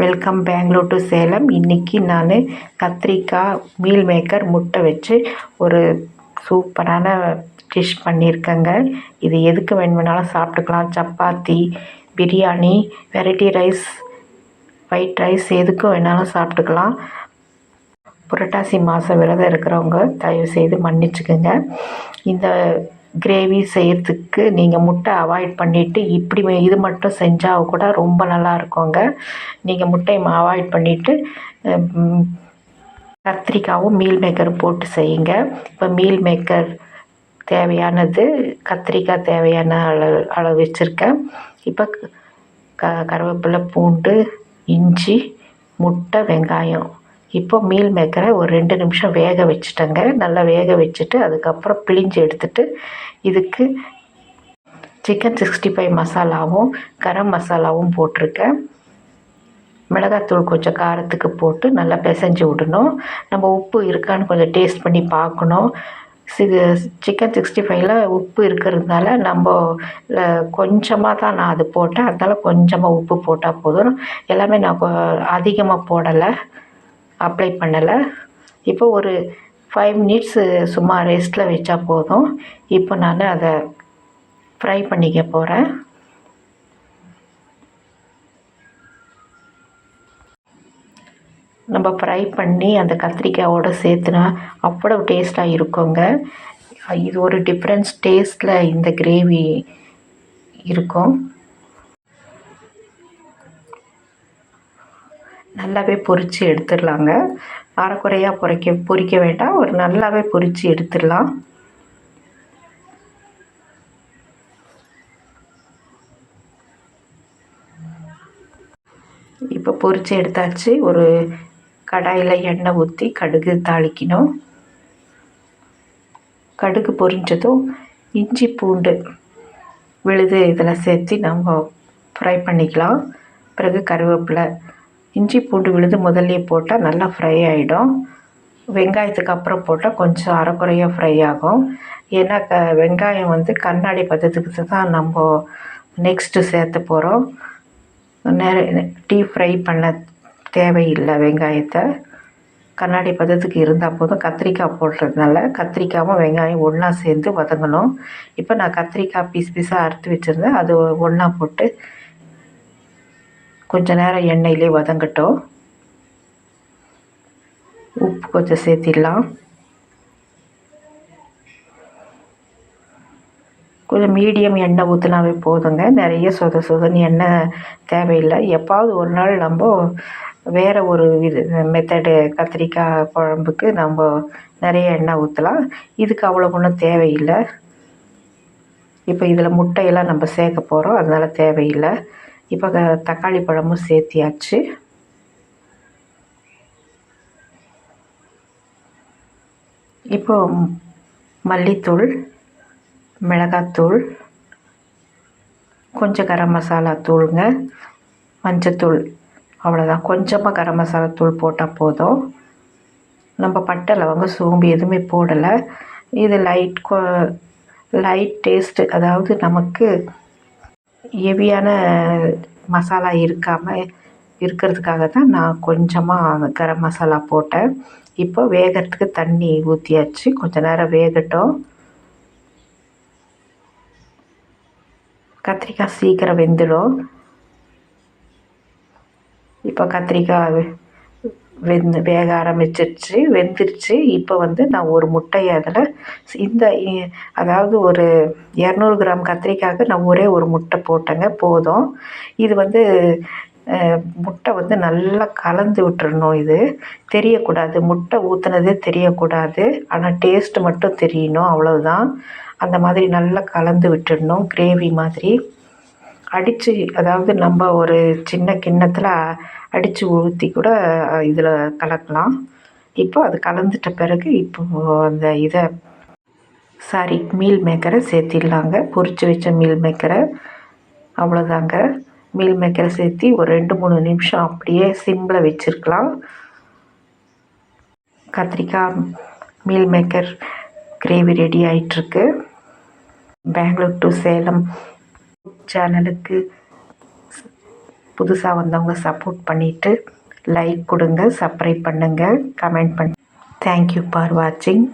Welcome Bangalore to Salem. இன்றைக்கி நான் கத்திரிக்காய் மீல் மேக்கர் முட்டை வச்சு ஒரு சூப்பரான டிஷ் பண்ணியிருக்கேங்க. இது எதுக்கு வேணுமெனாலும் சாப்பிட்டுக்கலாம். Chapati biryani variety rice white rice எதுக்கு வேணாலும் சாப்பிட்டுக்கலாம். புரட்டாசி மாதம் விரதம் இருக்கிறவங்க தயவு செய்து மன்னிச்சுக்கோங்க. இந்த கிரேவி செய்கிறதுக்கு நீங்கள் முட்டை அவாய்ட் பண்ணிவிட்டு இப்படி இது மட்டும் செஞ்சால் கூட ரொம்ப நல்லா இருக்குங்க. நீங்கள் முட்டையை அவாய்ட் பண்ணிவிட்டு கத்திரிக்காவும் மீல் மேக்கர் போட்டு செய்யுங்க. இப்போ மீல் மேக்கர் தேவையானது கத்திரிக்காய் தேவையான அளவு அளவு வச்சுருக்கேன். இப்போ க கருவேப்பிலை பூண்டு இஞ்சி முட்டை வெங்காயம் இப்போ மீல் மேக்கரை ஒரு ரெண்டு நிமிஷம் வேக வச்சுட்டேங்க. நல்லா வேக வச்சுட்டு அதுக்கப்புறம் பிழிஞ்சு எடுத்துட்டு இதுக்கு சிக்கன் சிக்ஸ்டி ஃபைவ் மசாலாவும் கரம் மசாலாவும் போட்டிருக்கேன். மிளகாத்தூள் கொஞ்சம் காரத்துக்கு போட்டு நல்லா பிசைஞ்சு விடணும். நம்ம உப்பு இருக்கான்னு கொஞ்சம் டேஸ்ட் பண்ணி பார்க்கணும். சிது சிக்கன் சிக்ஸ்டி ஃபைவ்ல உப்பு இருக்கிறதுனால நம்ம கொஞ்சமாக தான் நான் அது போட்டேன். அதனால் கொஞ்சமாக உப்பு போட்டால் போதும். எல்லாமே நான் அதிகமாக போடலை. அப்ளை பண்ணலை. இப்போ ஒரு ஃபைவ் மினிட்ஸு சும்மா ரெஸ்ட்டில் வச்சா போதும். இப்போ நான் அதை ஃப்ரை பண்ணிக்க போகிறேன் நம்ம ஃப்ரை பண்ணி அந்த கத்திரிக்காயோடு சேர்த்துனா அவ்வளோ டேஸ்ட்டாக இருக்குங்க. இது ஒரு டிஃப்ரென்ஸ் டேஸ்ட்டில் இந்த கிரேவி இருக்கும். நல்லாவே பொரித்து எடுத்துடலாங்க. அரைக்குறையாக பொரிக்க பொரிக்க வேண்டாம். ஒரு நல்லாவே பொரித்து எடுத்துடலாம். இப்போ பொரித்து எடுத்தாச்சு. ஒரு கடாயில் எண்ணெய் ஊற்றி கடுகு தாளிக்கணும். கடுகு பொரிஞ்சதும் இஞ்சி பூண்டு விழுது இதில் சேர்த்து நம்ம ஃப்ரை பண்ணிக்கலாம். பிறகு கருவேப்பிலை இஞ்சி பூண்டு விழுது முதல்லையே போட்டால் நல்லா ஃப்ரை ஆகிடும் வெங்காயத்துக்கு அப்புறம் போட்டால் கொஞ்சம் அரைக்குறையாக ஃப்ரை ஆகும். ஏன்னா க வெங்காயம் வந்து கண்ணாடி பதத்துக்கு தான் நம்ம நெக்ஸ்ட்டு சேர்த்து போகிறோம் நேர டீப் ஃப்ரை பண்ண தேவையில்லை வெங்காயத்தை. கண்ணாடி பதத்துக்கு இருந்தால் போதும். கத்திரிக்காய் போடுறதுனால கத்திரிக்காயும் வெங்காயம் ஒன்றா சேர்ந்து வதங்கணும். இப்போ நான் கத்திரிக்காய் பீஸ் பீஸாக அறுத்து வச்சுருந்தேன். அது ஒன்றா போட்டு கொஞ்ச நேரம் எண்ணெயிலே வதங்கட்டும். உப்பு கொஞ்சம் சேர்த்திடலாம். கொஞ்சம் மீடியம் எண்ணெய் ஊற்றினாவே போதுங்க. நிறைய சொத சொதன்னு எண்ணெய் தேவையில்லை. எப்பாவது ஒரு நாள் நம்ம வேறு ஒரு இது மெத்தடு கத்திரிக்காய் குழம்புக்கு நம்ம நிறைய எண்ணெய் ஊற்றலாம் இதுக்கு அவ்வளோ ஒன்றும் தேவையில்லை. இப்போ இதில் முட்டையெல்லாம் நம்ம சேர்க்க போகிறோம் அதனால் தேவையில்லை. இப்போ தக்காளி பழமும் சேர்த்தியாச்சு. இப்போ மல்லித்தூள் மிளகாத்தூள் கொஞ்சம் கரம் மசாலா தூளுங்க மஞ்சத்தூள் அவ்வளோதான் கொஞ்சமாக கரம் மசாலா தூள் போட்டால் போதும். நம்ம பட்டை லவங்க சோம்பு எதுவுமே போடலை. இது லைட் கொ லைட் டேஸ்ட்டு அதாவது நமக்கு ஹெவியான மசாலா இருக்காமல் இருக்கிறதுக்காக தான் நான் கொஞ்சமாக கரம் மசாலா போட்டேன். இப்போ வேகிறதுக்கு தண்ணி ஊற்றியாச்சு கொஞ்ச நேரம் வேகட்டும். கத்திரிக்காய் சீக்கிரம் வெந்துடும். இப்போ கத்திரிக்காய் வெந்து வேக ஆரம்பிச்சிருச்சு வெந்துருச்சு. இப்போ வந்து நான் ஒரு முட்டையை அதில் இந்த இ- அதாவது ஒரு இரநூறு கிராம் கத்திரிக்காய்க்கு நான் ஒரே ஒரு முட்டை போட்டேங்க போதும். இது வந்து முட்டை வந்து நல்லா கலந்து விட்டுறணும் இது. தெரியக்கூடாது. முட்டை ஊற்றுனதே தெரியக்கூடாது. ஆனால் டேஸ்ட்டு மட்டும் தெரியணும் அவ்வளவுதான். அந்த மாதிரி நல்லா கலந்து விட்டுடணும் கிரேவி மாதிரி. அடித்து அதாவது நம்ம ஒரு சின்ன கிண்ணத்தில் அடித்து ஊற்றி கூட இதில் கலக்கலாம். இப்போ அது கலந்துட்ட பிறகு இப்போ அந்த இதை சாரி மீல் மேக்கரை சேர்த்திடலாங்க. பொறிச்சு வச்ச மீல் மேக்கரை. அவ்வளோதாங்க மீல் மேக்கரை சேர்த்தி ஒரு ரெண்டு மூணு நிமிஷம் அப்படியே சிம்மில் வச்சுருக்கலாம். கத்திரிக்காய் மீல் மேக்கர் கிரேவி ரெடி ஆகிட்டுருக்கு பெங்களூர் டு சேலம் சேனலுக்கு புதுசாக வந்தவங்க சப்போர்ட் பண்ணிவிட்டு லைக் கொடுங்க சப்ஸ்கிரைப் பண்ணுங்கள் கமெண்ட் பண்ண. தேங்க்யூ ஃபார் வாட்சிங்